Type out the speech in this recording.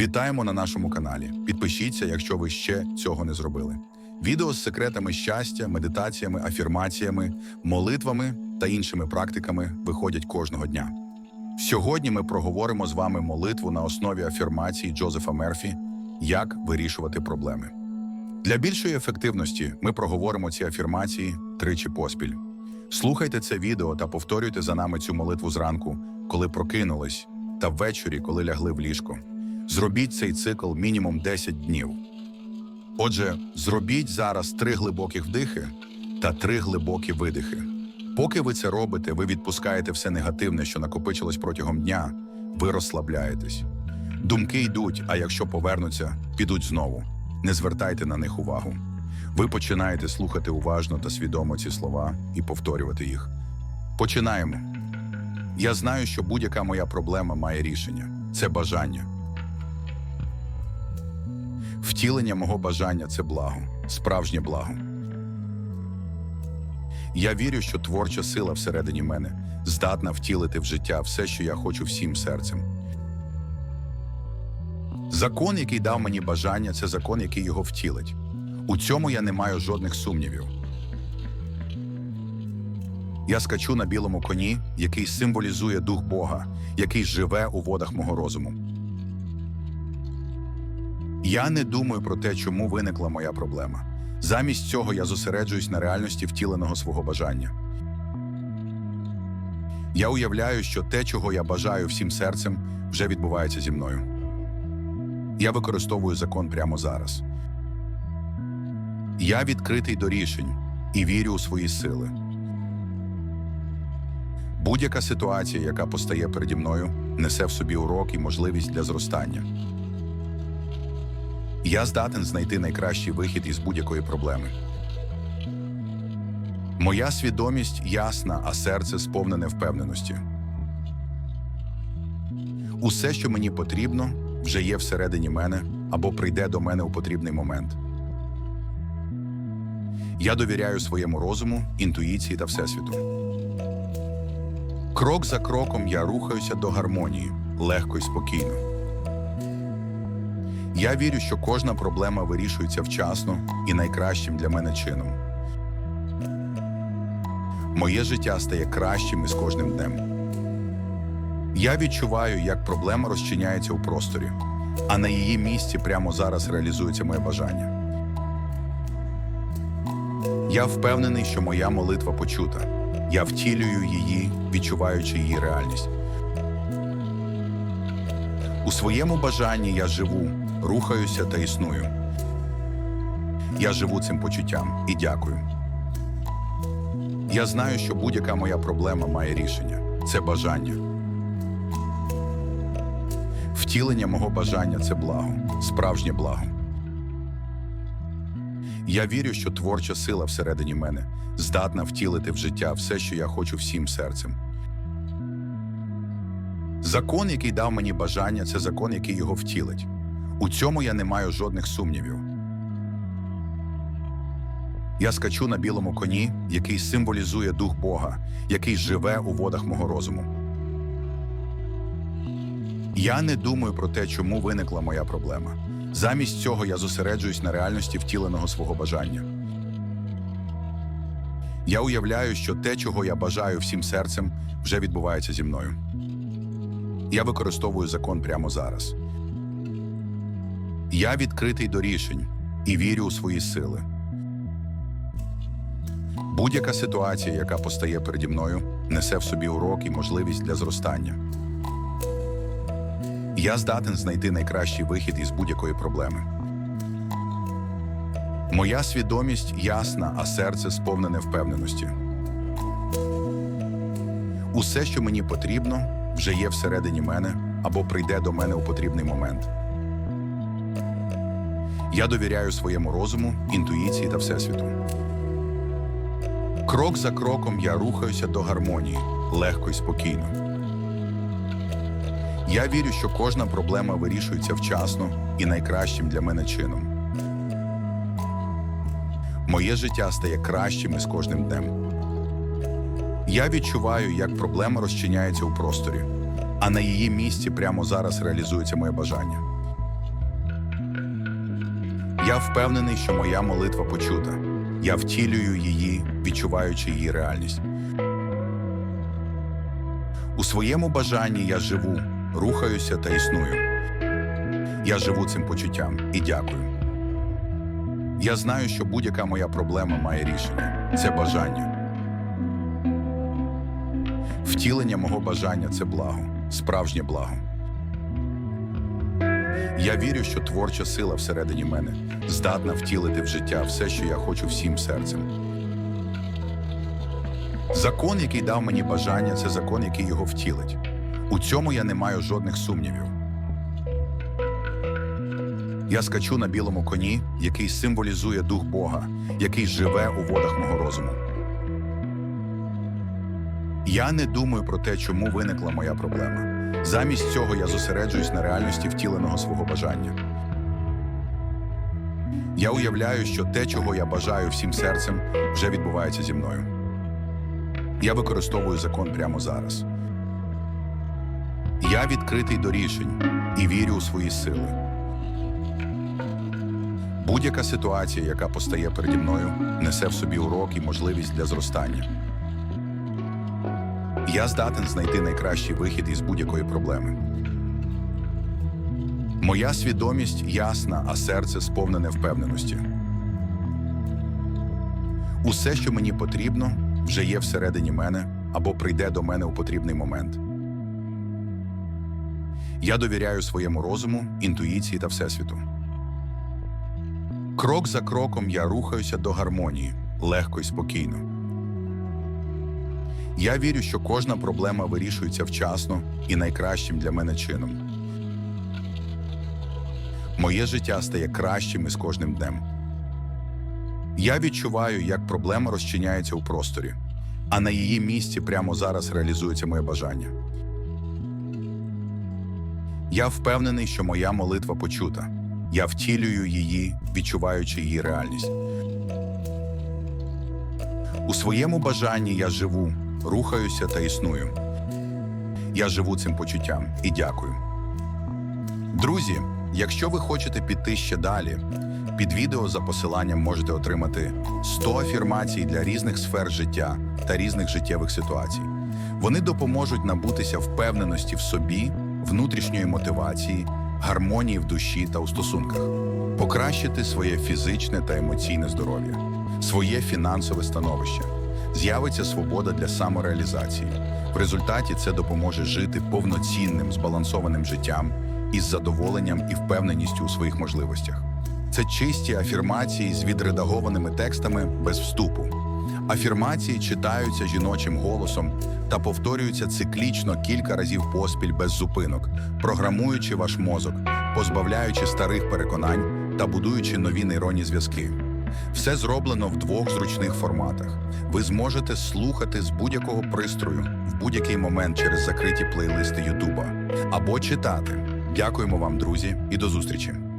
Вітаємо на нашому каналі. Підпишіться, якщо ви ще цього не зробили. Відео з секретами щастя, медитаціями, афірмаціями, молитвами та іншими практиками виходять кожного дня. Сьогодні ми проговоримо з вами молитву на основі афірмації Джозефа Мерфі Як вирішувати проблеми. Для більшої ефективності ми проговоримо ці афірмації тричі поспіль. Слухайте це відео та повторюйте за нами цю молитву зранку, коли прокинулись, та ввечері, коли лягли в ліжко. Зробіть цей цикл мінімум 10 днів. Отже, зробіть зараз три глибоких вдихи та три глибокі видихи. Поки ви це робите, ви відпускаєте все негативне, що накопичилось протягом дня, ви розслабляєтесь. Думки йдуть, а якщо повернуться, підуть знову. Не звертайте на них увагу. Ви починаєте слухати уважно та свідомо ці слова і повторювати їх. Починаємо. Я знаю, що будь-яка моя проблема має рішення це бажання. Втілення мого бажання це благо, справжнє благо. Я вірю, що творча сила всередині мене здатна втілити в життя все, що я хочу всім серцем. Закон, який дав мені бажання, це закон, який його втілить. У цьому я не маю жодних сумнівів. Я скачу на білому коні, який символізує дух Бога, який живе у водах мого розуму. Я не думаю про те, чому виникла моя проблема. Замість цього я зосереджуюсь на реальності втіленого свого бажання. Я уявляю, що те, чого я бажаю всім серцем, вже відбувається зі мною. Я використовую закон прямо зараз. Я відкритий до рішень і вірю у свої сили. Будь-яка ситуація, яка постає переді мною, несе в собі урок і можливість для зростання. Я здатен знайти найкращий вихід із будь-якої проблеми. Моя свідомість ясна, а серце сповнене впевненості. Усе, що мені потрібно, вже є всередині мене або прийде до мене у потрібний момент. Я довіряю своєму розуму, інтуїції та всесвіту. Крок за кроком я рухаюся до гармонії, легко і спокійно. Я вірю, що кожна проблема вирішується вчасно і найкращим для мене чином. Моє життя стає кращим із кожним днем. Я відчуваю, як проблема розчиняється у просторі, а на її місці прямо зараз реалізується моє бажання. Я впевнений, що моя молитва почута. Я втілюю її, відчуваючи її реальність. У своєму бажанні я живу, рухаюся та існую. Я живу цим почуттям і дякую. Я знаю, що будь-яка моя проблема має рішення це бажання. Втілення мого бажання це благо, справжнє благо. Я вірю, що творча сила всередині мене здатна втілити в життя все, що я хочу всім серцем. Закон, який дав мені бажання, це закон, який його втілить. У цьому я не маю жодних сумнівів. Я скачу на білому коні, який символізує дух Бога, який живе у водах мого розуму. Я не думаю про те, чому виникла моя проблема. Замість цього я зосереджуюсь на реальності втіленого свого бажання. Я уявляю, що те, чого я бажаю всім серцем, вже відбувається зі мною. Я використовую закон прямо зараз. Я відкритий до рішень і вірю у свої сили. Будь-яка ситуація, яка постає переді мною, несе в собі урок і можливість для зростання. Я здатен знайти найкращий вихід із будь-якої проблеми. Моя свідомість ясна, а серце сповнене впевненості. Усе, що мені потрібно, вже є всередині мене або прийде до мене у потрібний момент. Я довіряю своєму розуму, інтуїції та всесвіту. Крок за кроком я рухаюся до гармонії, легко і спокійно. Я вірю, що кожна проблема вирішується вчасно і найкращим для мене чином. Моє життя стає кращим із кожним днем. Я відчуваю, як проблема розчиняється у просторі, а на її місці прямо зараз реалізується моє бажання. Я впевнений, що моя молитва почута. Я втілюю її, відчуваючи її реальність. У своєму бажанні я живу, рухаюся та існую. Я живу цим почуттям і дякую. Я знаю, що будь-яка моя проблема має рішення це бажання. Втілення мого бажання це благо, справжнє благо. Я вірю, що творча сила всередині мене здатна втілити в життя все, що я хочу всім серцем. Закон, який дав мені бажання, це закон, який його втілить. У цьому я не маю жодних сумнівів. Я скачу на білому коні, який символізує дух Бога, який живе у водах мого розуму. Я не думаю про те, чому виникла моя проблема. Замість цього я зосереджуюсь на реальності втіленого свого бажання. Я уявляю, що те, чого я бажаю всім серцем, вже відбувається зі мною. Я використовую закон прямо зараз. Я відкритий до рішень і вірю у свої сили. Будь-яка ситуація, яка постає переді мною, несе в собі урок і можливість для зростання. Я здатен знайти найкращий вихід із будь-якої проблеми. Моя свідомість ясна, а серце сповнене впевненості. Усе, що мені потрібно, вже є всередині мене або прийде до мене у потрібний момент. Я довіряю своєму розуму, інтуїції та всесвіту. Крок за кроком я рухаюся до гармонії, легко і спокійно. Я вірю, що кожна проблема вирішується вчасно і найкращим для мене чином. Моє життя стає кращим із кожним днем. Я відчуваю, як проблема розчиняється у просторі, а на її місці прямо зараз реалізується моє бажання. Я впевнений, що моя молитва почута. Я втілюю її, відчуваючи її реальність. У своєму бажанні я живу, рухаюся та існую. Я живу цим почуттям і дякую. Друзі, якщо ви хочете піти ще далі, під відео за посиланням можете отримати 100 афірмацій для різних сфер життя та різних життєвих ситуацій. Вони допоможуть набутися впевненості в собі, внутрішньої мотивації, гармонії в душі та у стосунках, покращити своє фізичне та емоційне здоров'я, своє фінансове становище. З'явиться свобода для самореалізації. В результаті це допоможе жити повноцінним збалансованим життям із задоволенням і впевненістю у своїх можливостях. Це чисті афірмації з відредагованими текстами без вступу. Афірмації читаються жіночим голосом та повторюються циклічно кілька разів поспіль без зупинок, програмуючи ваш мозок, позбавляючи старих переконань та будуючи нові нейронні зв'язки. Все зроблено в двох зручних форматах. Ви зможете слухати з будь-якого пристрою в будь-який момент через закриті плейлисти Ютуба або читати. Дякуємо вам, друзі, і до зустрічі!